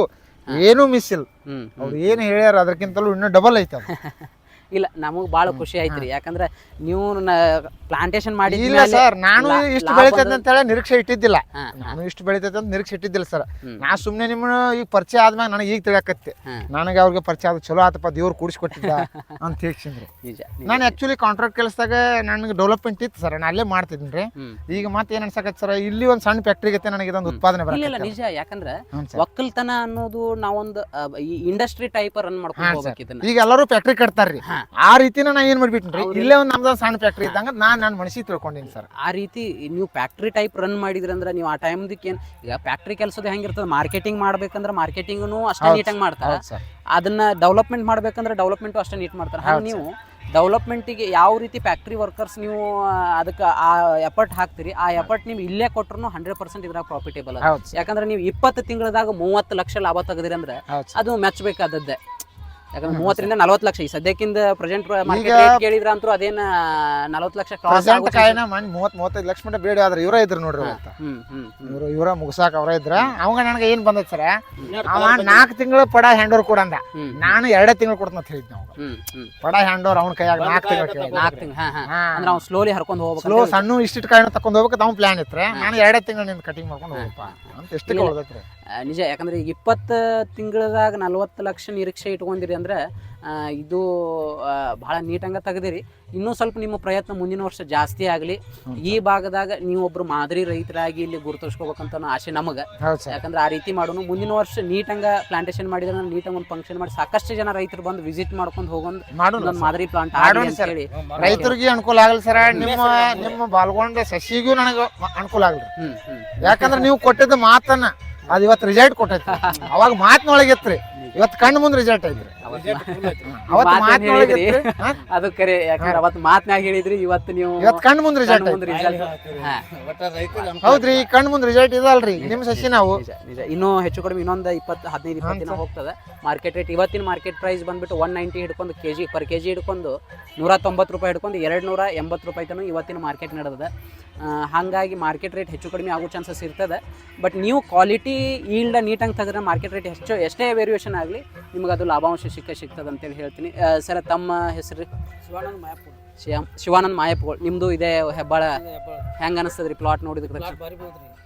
ಏನೂ ಮಿಸ್ ಇಲ್ಲ. ಅವ್ರು ಏನು ಹೇಳ್ಯಾರ ಅದಕ್ಕಿಂತಲೂ ಇನ್ನೂ ಡಬಲ್ ಐತೆ [laughs] ಇಲ್ಲ ನಮಗ್ ಬಹಳ ಖುಷಿ ಆಯ್ತ್ರಿ. ಯಾಕಂದ್ರ ನೀವು ಪ್ಲಾಂಟೇಶನ್ ಮಾಡಿ ಇಲ್ಲ ಸರ್ ನಾನು ಇಷ್ಟು ಬೆಳಿತೈತೆ ಅಂತ ಹೇಳಿ ನಿರೀಕ್ಷೆ ಇಟ್ಟಿದ್ದಿಲ್ಲ. ನಾನು ಇಷ್ಟು ಬೆಳಿತೈತೆ ಅಂತ ನಿರೀಕ್ಷೆ ಇಟ್ಟಿದ್ದಿಲ್ಲ ಸರ್. ನಾ ಸುಮ್ಮನೆ ನಿಮ್ಮನ್ನ ಈಗ ಪರಿಚಯ ಆದ್ಮ್ಯಾಗ ನನಗೆ ಈಗ ತಿಳಿಯಕತ್ತೆ. ನನಗೆ ಅವ್ರಿಗೆ ಪರಿಚಯ ಆದ ಚಲೋ ಆತಪ್ಪ ದೇವ್ರು ಕೂಡಿಸ್ಕೊಟ್ಟಿದ್ದ [laughs] ಅಂತ ಹೇಳ್ಸಿನ್ರಿ ನಾನು ಆ್ಯಕ್ಚುಲಿ ಕಾಂಟ್ರಾಕ್ಟ್ ಕೆಲಸದಾಗ ನನಗೆ ಡೆವಲಪ್ಮೆಂಟ್ ಇತ್ತು ಸರ್. ನಾನು ಅಲ್ಲೇ ಮಾಡ್ತಿದ್ದೀನಿ ರೀ ಈಗ ಮತ್ತೆ ಏನು ಅನ್ಸಕತ್ತೆ ಸರ್ ಇಲ್ಲಿ ಒಂದು ಸಣ್ಣ ಫ್ಯಾಕ್ಟ್ರಿ ಗತ್ತೆ ನನಗೆ ಇದೊಂದು ಉತ್ಪಾದನೆ ಇಲ್ಲ ನಿಜ. ಯಾಕಂದ್ರೆ ಒಕ್ಕಲ್ತನ ಅನ್ನೋದು ನಾವೊಂದು ಈ ಇಂಡಸ್ಟ್ರಿ ಟೈಪ್ ರನ್ ಮಾಡ್ಕೊಂಡು ಈಗ ಎಲ್ಲರೂ ಫ್ಯಾಕ್ಟ್ರಿ ಕಟ್ತಾರ್ರಿ. ಆ ರೀತಿನ ನಾ ಏನ್ ಮಾಡ್ಬಿಟ್ರಿ ಇಲ್ಲೇ ಒಂದು ನಮ್ದ ಸಣ್ಣ ಫ್ಯಾಕ್ಟ್ರಿ ಇದ್ದಂಗ ನಾನ್ ನನ್ನ ಮನಸ್ಸಿಗೆ ತಿಳ್ಕೊಂಡಿನಿ ಸರ್. ಆ ರೀತಿ ನೀವು ಫ್ಯಾಕ್ಟ್ರಿ ಟೈಪ್ ರನ್ ಮಾಡಿದ್ರಂದ್ರೆ ನೀವು ಆ ಟೈಮ್ದಕ್ಕೆ ಏನ್ ಈಗ ಫ್ಯಾಕ್ಟ್ರಿ ಕೆಲಸದ ಹೆಂಗಿರ್ತದೆ ಮಾರ್ಕೆಟಿಂಗ್ ಮಾಡ್ಬೇಕಂದ್ರೆ ಮಾರ್ಕೆಟಿಂಗ್ನು ಅಷ್ಟೇ ಅಷ್ಟ ನೀಟಾಗಿ ಮಾಡ್ತಾರೆ. ಅದನ್ನ ಡೆವಲಪ್ಮೆಂಟ್ ಮಾಡ್ಬೇಕಂದ್ರೆ ಡೆವಲಪ್ಮೆಂಟು ಅಷ್ಟೇ ನೀಟ್ ಮಾಡ್ತಾರೆ. ಹಾಗೆ ನೀವು ಡೆವಲಪ್ಮೆಂಟಿಗೆ ಯಾವ ರೀತಿ ಫ್ಯಾಕ್ಟ್ರಿ ವರ್ಕರ್ಸ್ ನೀವು ಅದಕ್ಕೆ ಆ ಎಫರ್ಟ್ ಹಾಕ್ತೀರಿ ಆ ಎಫರ್ಟ್ ನೀವು ಇಲ್ಲೇ ಕೊಟ್ಟರು ಹಂಡ್ರೆಡ್ ಪರ್ಸೆಂಟ್ ಇದ್ರಾಗ ಪ್ರಾಫಿಟೇಬಲ್ ಯಾಕಂದ್ರೆ ನೀವು ಇಪ್ಪತ್ತು ತಿಂಗಳದಾಗ ಮೂವತ್ತು ಲಕ್ಷ ಲಾಭ ತೆಗೆದಿರಿ ಅಂದ್ರೆ ಅದು ಮೆಚ್ಚಬೇಕಾದದ್ದೇ ಯಾಕಂದ್ರೆ ಮೂವತ್ತರಿಂದ ನಲವತ್ತು ಲಕ್ಷ. ಈ ಸದ್ಯಕ್ಕಿಂದ ಪ್ರೆಸೆಂಟ್ ಮಾರ್ಕೆಟ್ ಈಗ- ರೇಟ್ ಕೇಳಿದ್ರ ಅಂತೂ ಅದೇನ ನಲವತ್ತು ಲಕ್ಷ ಕ್ರಾಸ್ ಪ್ರೆಸೆಂಟ್ ಕಾಯಿನ ಮನ್ ಮೂವತ್ ಮೂವತ್ತೈದು ಲಕ್ಷ ಮಟ್ಟ ಬೇಡ ಆದ್ರೆ ಇವರೇ ಇದ್ರು ನೋಡ್ರಿ ಅಂತ ಹ್ಮ್ ಹ್ಮ್ ಹ್ಮ್. ಇವ್ರು ಇವರ ಮುಗಿಸಾಕ ಅವರ ಇದ್ರ. ಅವಾಗ ನನಗೆ ಏನ್ ಬಂದೈತೆ ಸರ? ಅವ ನಾಲ್ಕು ತಿಂಗಳು ಪಡ ಹ್ಯಾಂಡ್ ಓವರ್ ಕೊಡಂದ. ಹ್ಮ್. ನಾನು ಎರಡೇ ತಿಂಗಳು ಕೊಡ್ತ ಅಂತ ಹೇಳಿದ್ ನಾವು ಹ್ಮ್ ಹ್ಮ್. ಪಡ ಹ್ಯಾಂಡ್ ಓವರ್ ಅವ್ನ ಕೈಯಾಗ ನಾಲ್ಕು ತಿಂಗಳು ಕೇಳಿ ನಾಲ್ಕು ತಿಂಗಳು ಹಾ ಹಾ. ಅಂದ್ರೆ ಅವ್ನು ಸ್ಲೋಲಿ ಹರ್ಕೊಂಡು ಸ್ಲೋ ಹೋಗ್ಬೇಕು ಸಣ್ಣ ಇಷ್ಟಿಟ್ ಕಾಯಿನ ತಕೊಂಡ್ ಹೋಗ್ಬೇಕು ಅವ್ನ ಪ್ಲಾನ್ ಇತ್ತು ನಾನು ಎರಡೇ ತಿಂಗಳು ನಿಂದ ಕಟಿಂಗ್ ಮಾಡ್ಕೊಂಡು ಹೋಗಪ್ಪ ಅಂತ ಎಷ್ಟು ಉಳ್ದೈತ್ರಿ ನಿಜ ಯಾಕಂದ್ರೆ ಈಗ ಇಪ್ಪತ್ತು ತಿಂಗಳದಾಗ ನಲ್ವತ್ತು ಲಕ್ಷ ನಿರೀಕ್ಷೆ ಇಟ್ಕೊಂಡಿರಿ ಅಂದ್ರೆ ಇದು ಭಾಳ ಬಹಳ ನೀಟಂಗ ತೆಗ್ದಿರಿ. ಇನ್ನೂ ಸ್ವಲ್ಪ ನಿಮ್ಮ ಪ್ರಯತ್ನ ಮುಂದಿನ ವರ್ಷ ಜಾಸ್ತಿ ಆಗಲಿ. ಈ ಭಾಗದಾಗ ನೀವು ಒಬ್ರು ಮಾದರಿ ರೈತರಾಗಿ ಇಲ್ಲಿ ಗುರುತಿಸ್ಕೋಬೇಕಂತ ಆಸೆ ನಮಗೆ. ಹೌದು ಯಾಕಂದ್ರೆ ಆ ರೀತಿ ಮಾಡೋನು ಮುಂದಿನ ವರ್ಷ ನೀಟಂಗ ಪ್ಲಾಂಟೇಶನ್ ಮಾಡಿದ್ರೆ ನೀಟಂಗ ಒಂದು ಫಂಕ್ಷನ್ ಮಾಡಿ ಸಾಕಷ್ಟು ಜನ ರೈತರು ಬಂದು ವಿಸಿಟ್ ಮಾಡ್ಕೊಂಡು ಹೋಗೊಂದು ಮಾಡೋಣ ಮಾದರಿ ಪ್ಲಾಂಟ್. ಹೇಳಿ ರೈತರಿಗೆ ಅನುಕೂಲ ಆಗಲ್ಲ ಸರ್. ನಿಮ್ಮ ನಿಮ್ಮ ಬಾಲ್ಗೊಂಡ ಸಸಿಗೂ ನನಗೆ ಅನುಕೂಲ ಆಗಲಿ ಯಾಕಂದ್ರೆ ನೀವು ಕೊಟ್ಟಿದ್ದ ಮಾತನ್ನ ಅದು ಇವತ್ತು ರಿಸಲ್ಟ್ ಕೊಟ್ಟೈತಿ. ಅವಾಗ ಮಾತಿನೊಳಗೆ ಇತ್ರಿ ಇವತ್ತು ಕಣ್ಣು ಮುಂದೆ ರಿಸಲ್ಟ್ ಐತ್ರಿ. ಅವತ್ತು ಮಾತೇನ್ ಮಾತಿನೊಳಗೆ ಹೇಳಿದ್ರಿ? ಅದು ಕರೆ ಯಾಕಂದ್ರೆ ಅವತ್ತು ಮಾತನಾಗ ಹೇಳಿದ್ರಿ ಇವತ್ತು ನೀವು ಇವತ್ತು ಕಣ್ಣು ಮುಂದೆ ರಿಸಲ್ಟ್ ಹೌದ್ರಿ ಕಣ್ಣು ಮುಂದೆ ರಿಸಲ್ಟ್ ಇದಲ್ರಿ. ನಿಮ್ಮ ಸಸಿ ನಾವು. ಇನ್ನೂ ಹೆಚ್ಚು ಕಡಿಮೆ ಇನ್ನೊಂದು ಇಪ್ಪತ್ತು ಹದಿನೈದು ಇಪ್ಪತ್ತು ದಿನ ಹೋಗ್ತದೆ. ಮಾರ್ಕೆಟ್ ರೇಟ್ ಇವತ್ತಿನ ಮಾರ್ಕೆಟ್ ಪ್ರೈಸ್ ಬಂದ್ಬಿಟ್ಟು ಒನ್ ನೈಂಟಿ ಹಿಡ್ಕೊಂಡು K G per K G ಹಿಡ್ಕೊಂಡು ನೂರ ತೊಂಬತ್ತು ರೂಪಾಯಿ ಹಿಡ್ಕೊಂಡು ಎರಡು ನೂರ ಎಂಬತ್ತು ರೂಪಾಯಿ ತನಕ ಇವತ್ತಿನ ಮಾರ್ಕೆಟ್ ನಡೆದದ. ಹಾಗಾಗಿ ಮಾರ್ಕೆಟ್ ರೇಟ್ ಹೆಚ್ಚು ಕಡಿಮೆ ಆಗೋ ಚಾನ್ಸಸ್ ಇರ್ತದೆ. ಬಟ್ ನೀವು ಕ್ವಾಲಿಟಿ ಈಲ್ಡ ನೀಟಾಗಿ ತೆಗೆದ್ರೆ ಮಾರ್ಕೆಟ್ ರೇಟ್ ಹೆಚ್ಚು ಎಷ್ಟೇ ವೇರಿಯೇಷನ್ ಆಗಲಿ ನಿಮ್ಗೆ ಅದು ಲಾಭಾಂಶ ಸಿಕ್ಕ ಸಿಗ್ತದೆ ಅಂತೇಳಿ ಹೇಳ್ತೀನಿ. ಸರ್ ತಮ್ಮ ಹೆಸರು? ಶಿವಾನಂದ ಮಾಯಪ್ಪ ಶಿವಾಮ್ ಶಿವಾನಂದ್ ಮಾಯಪ್ಪಗಳು ನಿಮ್ಮದು ಇದೆ ಹೆಬ್ಬಾಳ ಹೆಂಗೆ ಅನಿಸ್ತದೆ ರೀ ಪ್ಲಾಟ್ ನೋಡಿದ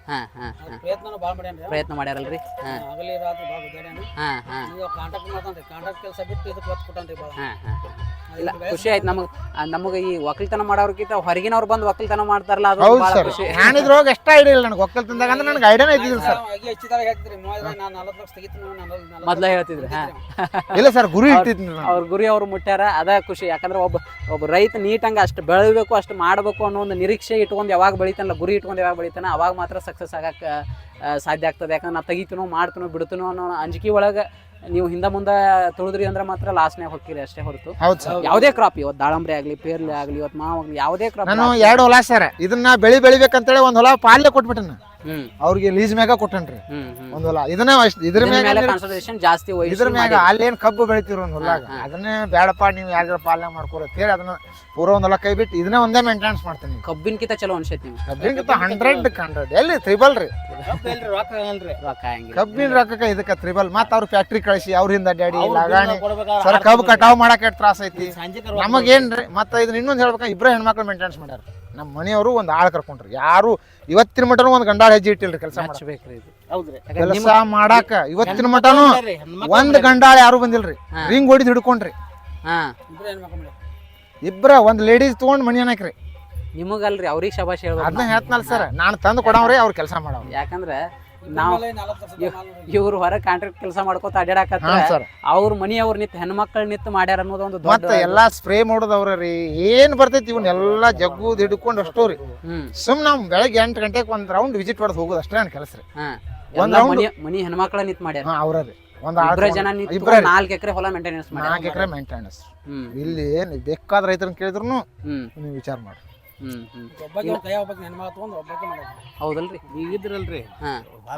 ಹಾಂ ಹಾಂ ಹಾಂ. ಪ್ರಯತ್ನನೂ ಭಾಳ ಮಾಡ್ಯಾನ್ರಿ ಪ್ರಯತ್ನ ಮಾಡ್ಯಾರಲ್ರಿ? ಹಾಂ. ಹಗಲಿ ರಾತ್ರಿ ಭಾಳ ಹಾಂ ಹಾಂ. ಕಾಂಟ್ರಾಕ್ಟ್ ಕಾಂಟ್ರಾಕ್ಟ್ ಕೆಲಸ ಬಿಟ್ಟು ಇದಕ್ಕೆ ಒತ್ತು ಕೊಟ್ಟಾನ್ರಿ ಭಾಳ. ಹಾಂ ಹಾಂ. ಇಲ್ಲ ಖುಷಿ ಆಯ್ತು ನಮಗೆ. ನಮಗೆ ಈ ಒಕ್ಕಲ್ತನ ಮಾಡೋರ್ಗಿಂತ ಹೊರಗಿನವ್ರು ಬಂದು ಒಕ್ಕಲ್ತನ ಮಾಡ್ತಾರಲ್ಲ ಅದು ಹೌದು ಭಾಳ ಸರ್. ಖುಷಿ. ನಾನಿದ್ರೊಳಗೆ ಎಷ್ಟ ಐಡಿಯಾ ಇಲ್ಲ ನನಗೆ. ಒಕ್ಕಲ್ತನದಾಗ ಅಂದ್ರೆ ನನಗೆ ಐಡಿಯಾನೇ ಇದ್ದಿಲ್ಲ ಸರ್. ಆಗಿ ಹಚ್ಚಿದಾಗ ನಾನು ನಲವತ್ತು ಲಕ್ಷ ತೆಗಿತೀನಿ ನಾನು ಮೊದ್ಲೇ ಹೇಳ್ತಿದ್ರು ಹಾ. ಇಲ್ಲ ಸರ್ ಗುರಿ ಇಟ್ಟಿದ್ನಿ ನಾನು. ಅವ್ರ ಗುರಿ ಅವ್ರು ಮುಟ್ಟ್ಯಾರ ಅದ ಖುಷಿ. ಯಾಕಂದ್ರೆ ಒಬ್ಬ ಒಬ್ಬ ರೈತ ನೀಟಂಗೆ ಅಷ್ಟು ಬೆಳಿಬೇಕು ಅಷ್ಟು ಮಾಡಬೇಕು ಅನ್ನೋ ಒಂದು ನಿರೀಕ್ಷೆ ಇಟ್ಕೊಂಡು ಯಾವಾಗ ಬೆಳಿತಾನಲ್ಲ ಗುರಿ ಇಟ್ಕೊಂಡು ಯಾವಾಗ ಬೆಳಿತಾನ ಅವಾಗ ಮಾತ್ರ ಸಕ್ಸಸ್ ಆಗಕ್ಕೆ ಆ, ಸಾಧ್ಯ ಆಗ್ತದೆ. ಯಾಕಂದ್ರೆ ನಾ ತೆಗಿತೀನೋ ಮಾಡ್ತೀನೋ ಬಿಡ್ತೀನೋ ಅನ್ನೋ ಅಂಜಿಕೆ ಒಳಗೆ ನೀವು ಹಿಂದೆ ಮುಂದೆ ತುಳಿದ್ರಿ ಅಂದ್ರೆ ಮಾತ್ರ ಲಾಸ್ಟ್ನಾಗ ಹೋಗ್ತೀರಿ ಅಷ್ಟೇ ಹೊರತು. ಹೌದು ಸರ್. ಯಾವುದೇ ಕ್ರಾಪ್ ಇವತ್ತು ದಾಳಂಬ್ರಿ ಆಗಲಿ ಪೇರ್ಲಿ ಆಗಲಿ ಇವತ್ತು ಮಾವು ಆಗಲಿ ಯಾವುದೇ ಕ್ರಾಪ್ ನಾನು ಎರಡು ಹೊಲ ಸರ್. ಇದನ್ನ ಬೆಳಿ ಬೆಳಿಬೇಕಂತೇಳಿ ಒಂದ್ ಹೊಲ ಪಾಲ್ಯ ಕೊಟ್ಬಿಟ್ಟನ. ಹ್ಮ್ ಅವ್ರಿಗೆ ಲೀಸ್ ಮ್ಯಾಗ ಕೊಟ್ಟನ್ರಿ. ಒಂದ್ ಹೊಲ. ಇದನ್ನ ಅಷ್ಟ್- ಇದ್ರ ಮ್ಯಾಗ ಮೇಲೆ ಕಾನ್ಸಂಟ್ರೇಷನ್ ಜಾಸ್ತಿ ಇದ್ರ ಮ್ಯಾಗ ಅಲ್ಲೇನ್ ಕಬ್ಬು ಬೆಳಿತೀರ ಒಂದ್ ಹೊಲಾಗ. ಅದನ್ನೇ ಬೇಡಪ್ಪ ನೀವು ಯಾರ ಪಾಲನೆ ಮಾಡ್ಕೊರ ಹೇಳಿ ಅದನ್ನ ಪೂರ ಒಂದ್ ಹೊಲ ಕೈ ಬಿಟ್ಟು ಇದನ್ನ ಒಂದೇ ಮೇಂಟೆನೆನ್ಸ್ ಮಾಡ್ತೀನಿ ಕಬ್ಬಿನ್ಕಿಂತ ಚಲೋ ಅನ್ಸೈತಿ ನೀವು ಕಬ್ಬಿನ ಹಂಡ್ರೆಡ್ ಹಂಡ್ರೆಡ್ ಎಲ್ಲಿ? ತ್ರಿಬಲ್ ರೀ. ಕಬ್ಬಿನ ರೊಕ್ಕ ಇದಕ್ಕ ತ್ರಿಬಲ್ ಮತ್ತ ಅವ್ರ ಫ್ಯಾಕ್ಟ್ರಿ ಕಳಿಸಿ ಅವ್ರಿಂದ ಅಡ್ಡಾಡಿ ಅವ್ರ್ ಲಗಾಣಿ. ಸರ್ ಕಬ್ಬು ಕಟಾವ್ ಮಾಡಕ್ ಎಷ್ಟು ತ್ರಾಸ ಐತಿ? ನಮಗೇನ್ರಿ? ಮತ್ತ ಇದನ್ನ ಇನ್ನೊಂದ್ ಹೇಳ್ಬೇಕ ಇಬ್ರ ಹೆಣ್ಮಕ್ಳು ಮೇಂಟೆನೆನ್ಸ್ ಮಾಡ್ಯಾರ. ನಮ್ಮ ಮನೆಯವರು ಒಂದು ಆಳ್ ಕರ್ಕೊಂಡ್ರಿ. ಯಾರು ಇವತ್ತಿನ ಮಟನು ಒಂದು ಗಂಡಾಳ ಹೆಜ್ಜೆ ಇಟ್ಟಿಲ್ರಿ ಕೆಲಸ ಇದು. ಹೌದ್ರಿ. ಕೆಲಸ ಮಾಡಾಕ ಇವತ್ತಿನ ಮಟನು ಒಂದು ಗಂಡಾಳ ಯಾರು ಬಂದಿಲ್ರಿ. ರಿಂಗ್ ಹೊಡಿದ್ ಹಿಡ್ಕೊಂಡ್ರಿ. ಹಾ. ಇಬ್ರು ಒಂದು ಲೇಡೀಸ್ ತಗೊಂಡ್ ಮನಿ ಅನ್ನಕ್ರಿ ನಿಮಗಲ್ರಿ ಅವ್ರಿಗೆ ಶಬಾಷ್ ಹೇಳ್ಬೇಕು ಅದನ್ನ ಹೇಳ್ತನಲ್ಲ ಸರ್ ನಾನು ತಂದು ಕೊಡವ್ರಿ ಅವ್ರು ಕೆಲಸ ಮಾಡವ್ರಿ. ಯಾಕಂದ್ರೆ ನಾವು. ಇವ್ರು ಹೊರ ಕಾಂಟ್ರಾಕ್ಟ್ ಕೆಲಸ ಮಾಡ್ಕೋತ ಸರ್. ಅವ್ರ ಮನಿಯವ್ರ ನಿಂತು ಹೆಣ್ಮಕ್ಳ ನಿತ್ತು ಮಾಡ್ಯಾರ ಅನ್ನೋದು ಒಂದು ದೊಡ್ಡ ಮತ್ತೆ ಎಲ್ಲಾ ಸ್ಪ್ರೇ ಮಾಡೋದವ್ರ ರೀ ಏನ್ ಬರ್ತೈತಿ ಇವನ್ನೆಲ್ಲ ಎಲ್ಲಾ ಜಗ್ಗುದ್ ಹಿಡ್ಕೊಂಡು ಅಷ್ಟೋ ರೀ. ಹ್ಮ್. ಸುಮ್ ನಾವ್ ಬೆಳಗ್ಗೆ ಎಂಟು ಗಂಟೆಗೆ ಒಂದ್ ರೌಂಡ್ ವಿಸಿಟ್ ಹೊಡೆದು ಹೋಗೋದು ಅಷ್ಟೇ ನನ್ನ ಕೆಲಸ ರೀ. ಹಾ. ಒಂದ್ ಎಲ್ಲ round- ಮನಿ ಮನಿ ಹೆಣ್ಮಕ್ಳ ನಿತ್ ಮಾಡ್ಯಾರ. ಹಾ ಅವ್ರ ರೀ. ಒಂದ್ ಇಬ್ರ ಜನ ನಿಂತು ಇಬ್ರೇ ನಾಲ್ಕು ಎಕರೆ ಹೊಲ ಮೇಂಟೆನೆನ್ಸ್ ಮಾಡ್ಯಾರ. ನಾಲ್ಕು ಎಕರೆ ಮೇಂಟೆನೆನ್ಸ್ ಹ್ಮ್. ಇಲ್ಲಿ ಏನ್ ಬೇಕಾದ ರೈತರನ್ನ ಕೇಳಿದ್ರು ಹ್ಮ್. ನೀವು ವಿಚಾರ ಮಾಡಿ. ಹೌದಲ್ರಿ.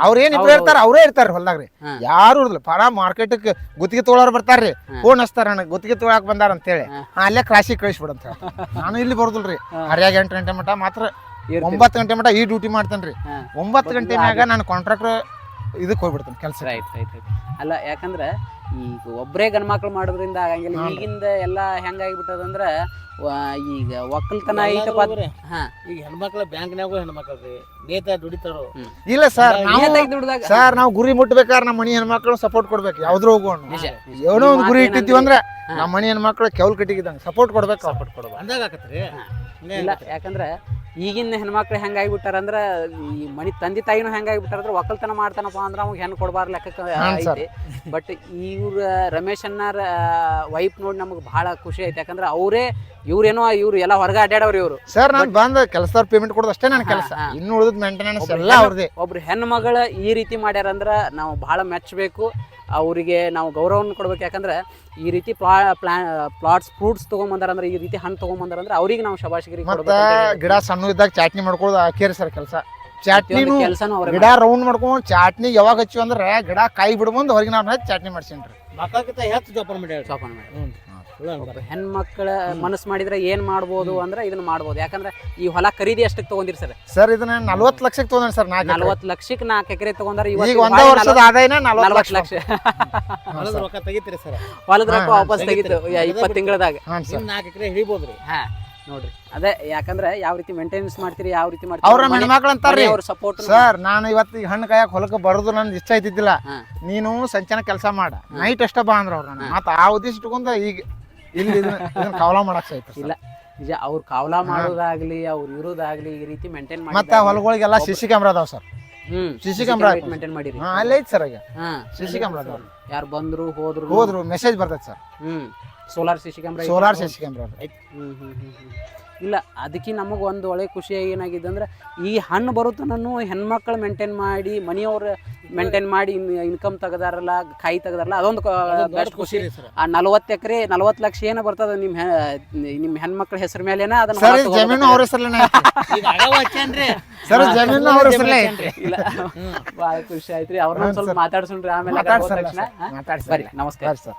ಅವ್ರ ಏನ್ ಇಬ್ರು ಇರ್ತಾರ ಅವರೇ ಇರ್ತಾರ ಹೊಲ್ದಾಗ ರೀ ಯಾರು ಇರ್ಲಿ ಪರ ಮಾರ್ಕೆಟ್ ಗುತ್ತಿಗೆ ತೊಗೊಳೋರು ಬರ್ತಾರ್ರಿ. ಫೋನ್ ಹಚ್ತಾರ ನನಗೆ ಗುತ್ತಿಗೆ ತೊಗೊಳಕ್ ಬಂದಾರ ಅಂತೇಳಿ. ಹೇಳಿ ಅಲ್ಲೇ ಕ್ರಾಸಿಗೆ ಕಳಿಸ್ಬಿಡಂತ ಅಂತ ನಾನು ಇಲ್ಲಿ ಬರೋದಿಲ್ರಿ. ಹರಿಯಾಗ ಎಂಟು ಗಂಟೆ ಮಟ ಮಾತ್ರ. ಒಂಬತ್ತು ಗಂಟೆ ಮಟ ಈ ಡ್ಯೂಟಿ ಮಾಡ್ತೇನೆ ರೀ ಒಂಬತ್ತು ಗಂಟೆ ಮ್ಯಾಗ ನಾನು ಕಾಂಟ್ರಾಕ್ಟರ್ ಇದಕ್ಕೆ ಹೋಗ್ಬಿಡ್ತಾನೆ ಕೆಲಸ ರೈಟ್ ರೈಟ್ ರೈಟ್ ಅಲ್ಲ ಯಾಕಂದ್ರೆ ಈಗ ಒಬ್ಬರೇ ಗಂಡ್ಮಕ್ಳು ಮಾಡೋದ್ರಿಂದ ಆಗಂಗಿಲ್ಲ ಈಗಿಂದ ಎಲ್ಲ ಹೆಂಗಾಗಿಬಿಟ್ಟದಂದ್ರೆ ಈಗ ಒಕ್ಕಲ್ತನ ಐತಪ್ಪ ಹಾ. ಈಗ ಹೆಣ್ಮಕ್ಳ ಬ್ಯಾಂಕ್ನಾಗೂ ಹೆಣ್ಮಕ್ಳು ರೀ ನೇತ ದುಡಿತಾರೋ. ಇಲ್ಲ ಸರ್ ದುಡ್ದಾಗ ಸರ್ ನಾವು ಗುರಿ ಮುಟ್ಬೇಕಾದ್ರೆ ನಮ್ಮ ಮನಿ ಹೆಣ್ಮಕ್ಳು ಸಪೋರ್ಟ್ ಕೊಡ್ಬೇಕು. ಯಾವ್ದ್ರ ಹೋಗೋಣ. ಏನೋ ಒಂದು ಗುರಿ ಇಟ್ಟಿದ್ದೀವಿ ಇಟ್ಟಿದ್ವಿ ಅಂದ್ರೆ. ನಮ್ಮ ಮನಿ ಹೆಣ್ಮಕ್ಳು ಕೆವಲ್ ಕಟ್ಟಿಗಿದ್ದಂಗೆ ಸಪೋರ್ಟ್ ಕೊಡ್ಬೇಕು ಸಪೋರ್ಟ್ ಕೊಡ್ಬೇಕು. ಅಂದಾಗ ಆಗತ್ತೆ. ಇಲ್ಲ ಯಾಕಂದ್ರೆ ಈಗಿನ ಹೆಣ್ಮಕ್ಳು ಹೆಂಗಾಗಿಬಿಟ್ಟಾರ ಅಂದ್ರೆ ಈ ಮನಿ ತಂದೆ ತಾಯಿನೂ ಹೆಂಗಾಗಿಬಿಟ್ಟಾರ ಅಂದ್ರೆ ಒಕ್ಕಲ್ತನ ಮಾಡ್ತಾನಪ್ಪ ಅಂದ್ರೆ ಅವ್ಗೆ ಹೆಣ್ಣು ಕೊಡಬಾರ ಲೆಕ್ಕಕ್ಕೆ ಐತಿ. ಬಟ್ ಇವ್ರ ರಮೇಶ್ ಅಣ್ಣಾರ ವೈಫ್ ನೋಡಿ ನಮಗೆ ಭಾಳ ಖುಷಿ ಐತೆ. ಯಾಕಂದ್ರೆ ಅವರೇ ಇವ್ರೇನೋ ಇವ್ರು ಎಲ್ಲ ಹೊರಗೆ ಅಡ್ಡಾಡವ್ರು ಇವರು. ಸರ್ ನಾನು ಬಂದ ಕೆಲಸದವ್ರ ಪೇಮೆಂಟ್ ಕೊಡೋದು ಅಷ್ಟೇ ನನ್ನ ಕೆಲಸ. ಇನ್ನು ಉಳಿದ ಮೇಂಟೆನೆನ್ಸ್ ಒಬ್ರು ಎಲ್ಲ ಅವ್ರದೇ. ಒಬ್ರು ಹೆಣ್ಮಗಳ ಈ ರೀತಿ ಮಾಡ್ಯಾರ ಅಂದ್ರೆ ನಾವು ಭಾಳ ಮೆಚ್ಚಬೇಕು ಅವರಿಗೆ ನಾವು ಗೌರವವನ್ನು ಕೊಡ್ಬೇಕು. ಯಾಕಂದ್ರೆ ಈ ರೀತಿ ಪ್ಲಾ ಪ್ಲಾ ಪ್ಲಾಟ್ಸ್ ಫ್ರೂಟ್ಸ್ ಬಂದಾರ ಅಂದ್ರೆ ಈ ರೀತಿ ಹಣ್ಣು ತೊಗೊಂಬಂದಾರ ಅಂದ್ರೆ ಅವ್ರಿಗೆ ನಾವು ಶಬಾಷಗಿರಿ ಗಿಡ ಸಣ್ಣ ಇದ್ದಾಗ ಚಾಟ್ನಿ ಮಾಡ್ಕೊಳ್ಳೋದು ಹಾಕಿರಿ ಸರ್ ಕೆಲಸ. ಚಾಟ್ನಿ ಕೆಲಸನೂ ಅವ್ರ ಗಿಡ ರೌಂಡ್ ಮಾಡ್ಕೊಂಡು ಚಾಟ್ನಿ ಯಾವಾಗ ಹಚ್ಚಿ ಅಂದ್ರೆ ಗಿಡ ಕಾಯಿ ಬಿಡ್ಬಂದು ಹೊರಗಿನ ಹಚ್ಚಿ ಚಾಟ್ನಿ ಹೆಚ್ಚು ಜೋಪಾನ ಮಾಡಿ. ಹೆಣ್ಮಕ್ಳ ಮನಸ್ಸು ಮಾಡಿದ್ರೆ ಏನ್ ಮಾಡ್ಬೋದು ಅಂದ್ರೆ ಇದನ್ನ ಮಾಡ್ಬೋದು. ಯಾಕಂದ್ರೆ ಈ ಹೊಲ ಖರೀದಿ ಅಷ್ಟಕ್ಕೆ ತಗೊಂಡಿರಿ ಸರ್? ಸರ್ ಇದನ್ನ ನಲ್ವತ್ತು ಲಕ್ಷಕ್ಕೆ ತಗೊಂಡ್ರಿ ಸರ್ ನಾಲ್ಕು ನಲ್ವತ್ತು ಲಕ್ಷಕ್ಕೆ ನಾಲ್ಕು ಎಕರೆ ತಗೊಂಡ್ರೆ ಈಗ ಒಂದೇ ವರ್ಷದ ಆದಾಯನ ನಲ್ವತ್ತು ನಲ್ವತ್ತು ಲಕ್ಷ. ಹೊಲದ ರೊಕ್ಕ ತೆಗಿತೀರಿ ಸರ್. ಹೊಲದ ರೊಕ್ಕ ವಾಪಸ್ ತೆಗಿತು. ಇಪ್ಪತ್ತು ತಿಂಗಳದಾಗ. ನಾಲ್ಕು ಎಕರೆ ಹಿಡಿಬೋದ್ರಿ. ಹಾ. ನೋಡ್ರಿ. ಅದೇ ಯಾಕಂದ್ರೆ ಯಾವ ರೀತಿ ಮೇಂಟೆನೆನ್ಸ್ ಮಾಡ್ತೀರಿ ಯಾವ ರೀತಿ ಅವ್ರ ಮಾಡ್ತೀರಿ ಹೆಣ್ಮಕ್ಳು ಅಂತಾರ್ರಿ ಅವ್ರ ಸಪೋರ್ಟ್ ಸರ್ ನಾನು ಇವತ್ತು ಈಗ ಹಣ್ಣು ಕಾಯಕ್ ಹೊಲಕ್ಕೆ ಬರೋದು ನನ್ ಇಷ್ಟ ಇದ್ದಿದ್ದಿಲ್ಲ ನೀನು ಸಂಚನ ಕೆಲಸ ಮಾಡ. ನೈಟ್ ಅಷ್ಟ ಬಾ ಅಂದ್ರ ಅವ್ರು ನನ್ನ ಮತ್ತೆ ಆ ಉದ್ದೇಶ ಇಟ್ಕೊಂಡ ಈಗ ಇಲ್ಲಿ ಕಾವಲ ಮಾಡಕ್ ಐತಿ ಇಲ್ಲ. ನಿಜ ಅವ್ರ ಕಾವಲ ಮಾಡೋದಾಗ್ಲಿ ಅವ್ರು ಇರೋದಾಗ್ಲಿ ಈ ರೀತಿ ಮೇಂಟೈನ್ ಮಾಡಿ ಮತ್ತೆ ಹೊಲಗಳಿಗೆಲ್ಲ ಸಿ ಸಿ ಕ್ಯಾಮ್ರಾ ಅದಾವ ಸರ್ camera ಹಾಕ್ಬೋದು. ಮೇಂಟೈನ್ ಮಾಡಿರಿ. ಹಾ ಅಲ್ಲೇ ಐತಿ ಸರ್ ಈಗ. ಹಾ ಸಿ ಸಿ ಕ್ಯಾಮ್ರಾ ಅದಾವ. ಯಾರು ಬಂದ್ರು ಹೋದ್ರು. ಹೋದ್ರು ಮೆಸೇಜ್ ಬರ್ತೈತೆ ಸರ್ ಹ್ಮ್. Solar CC camera solar C C camera ಹ್ಞೂ ಇಲ್ಲ ಅದಕ್ಕೆ ನಮಗೆ ಒಂದು ಒಳ್ಳೆ ಖುಷಿ ಏನಾಗಿದೆ ಅಂದ್ರೆ ಈ ಹಣ್ಣು ಬರುತ್ತನೂ ಹೆಣ್ಮಕ್ಳು ಮೇಂಟೈನ್ ಮಾಡಿ ಮನೆಯವ್ರು ಮೇಂಟೈನ್ ಮಾಡಿ ಇನ್ಕಮ್ ತೆಗೆದಾರಲ್ಲ ಕಾಯಿ ತೆಗೆದಾರಲ್ಲ ಅದೊಂದು ಬೆಸ್ಟ್ ಖುಷಿ ಆ ನಲವತ್ತು ಎಕರೆ ನಲವತ್ತು ಲಕ್ಷ ಏನೋ ಬರ್ತದ ನಿಮ್ಮ ನಿಮ್ಮ ಹೆಣ್ಮಕ್ಳ ಹೆಸರು ಮೇಲೇನ ಅದನ್ನ ಭಾಳ [laughs] ಖುಷಿ ಆಯ್ತು ರೀ ಅವ್ರನ್ನ ಸ್ವಲ್ಪ ಮಾತಾಡ್ಸೋಣ್ರಿ ಆಮೇಲೆ ತಕ್ಷಣ ನಮಸ್ಕಾರ. ಸರ್.